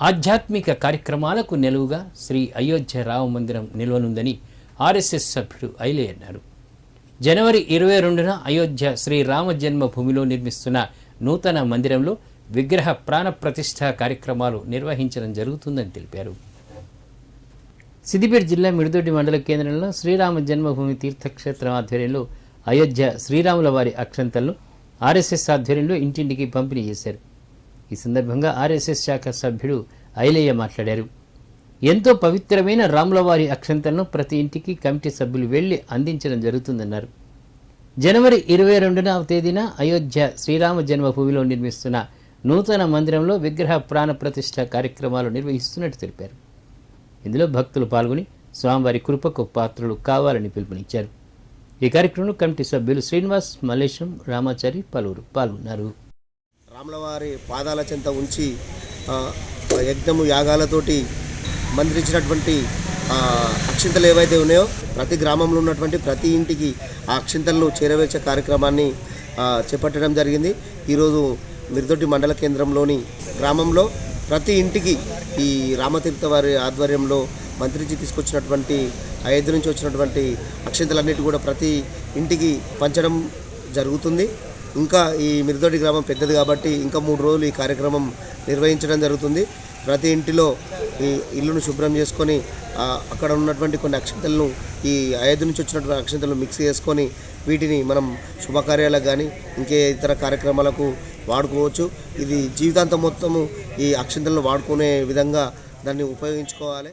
ఆధ్యాత్మిక కార్యక్రమాలకు నిలువుగా శ్రీ అయోధ్య రామ మందిరం నిల్వనుందని ఆర్ఎస్ఎస్ సభ్యుడు ఐలే అన్నారు. జనవరి ఇరవై రెండున అయోధ్య శ్రీ రామ జన్మభూమిలో నిర్మిస్తున్న నూతన మందిరంలో విగ్రహ ప్రాణ ప్రతిష్ట కార్యక్రమాలు నిర్వహించడం జరుగుతుందని తెలిపారు. సిద్దిపేట జిల్లా మిడిదొడ్డి మండల కేంద్రంలో శ్రీరామ జన్మభూమి తీర్థక్షేత్రం ఆధ్వర్యంలో అయోధ్య శ్రీరాముల వారి అక్షంతలను ఆర్ఎస్ఎస్ ఆధ్వర్యంలో ఇంటింటికి పంపిణీ చేశారు. ఈ సందర్భంగా ఆర్ఎస్ఎస్ శాఖ సభ్యుడు ఐలయ్య మాట్లాడారు. ఎంతో పవిత్రమైన రాములవారి అక్షంతలను ప్రతి ఇంటికి కమిటీ సభ్యులు వెళ్ళి అందించడం జరుగుతుందన్నారు. జనవరి ఇరవై రెండున తేదీన అయోధ్య శ్రీరామ జన్మభూమిలో నిర్మిస్తున్న నూతన మందిరంలో విగ్రహ ప్రాణ ప్రతిష్ట కార్యక్రమాలు నిర్వహిస్తున్నట్టు తెలిపారు. ఇందులో భక్తులు పాల్గొని స్వామివారి కృపకు పాత్రలు కావాలని పిలుపునిచ్చారు. ఈ కార్యక్రమంలో కమిటీ సభ్యులు శ్రీనివాస్ మల్లేశం రామాచారి పలువురు పాల్గొన్నారు. రాములవారి పాదాల చెంత ఉంచి యజ్ఞము యాగాలతోటి మంత్రించినటువంటి అక్షింతలు ఏవైతే ఉన్నాయో ప్రతి గ్రామంలో ఉన్నటువంటి ప్రతి ఇంటికి ఆ అక్షింతలను చేరవేర్చే కార్యక్రమాన్ని చేపట్టడం జరిగింది. ఈరోజు మిర్దొడ్డి మండల కేంద్రంలోని గ్రామంలో ప్రతి ఇంటికి ఈ రామతీర్థ వారి ఆధ్వర్యంలో మంత్రిజీ తీసుకొచ్చినటువంటి అయోధ్య నుంచి వచ్చినటువంటి అక్షింతలన్నిటి కూడా ప్రతి ఇంటికి పంచడం జరుగుతుంది. ఇంకా ఈ మిరుదొడి గ్రామం పెద్దది కాబట్టి ఇంకా మూడు రోజులు ఈ కార్యక్రమం నిర్వహించడం జరుగుతుంది. ప్రతి ఇంటిలో ఈ ఇల్లును శుభ్రం చేసుకొని అక్కడ ఉన్నటువంటి కొన్ని అక్షంతలను ఈ అయోధ్య నుంచి వచ్చినటువంటి అక్షంతలను మిక్స్ చేసుకొని వీటిని మనం శుభకార్యాలకు కానీ ఇంకే ఇతర కార్యక్రమాలకు వాడుకోవచ్చు. ఇది జీవితాంతం మొత్తము ఈ అక్షంతలను వాడుకునే విధంగా దాన్ని ఉపయోగించుకోవాలి.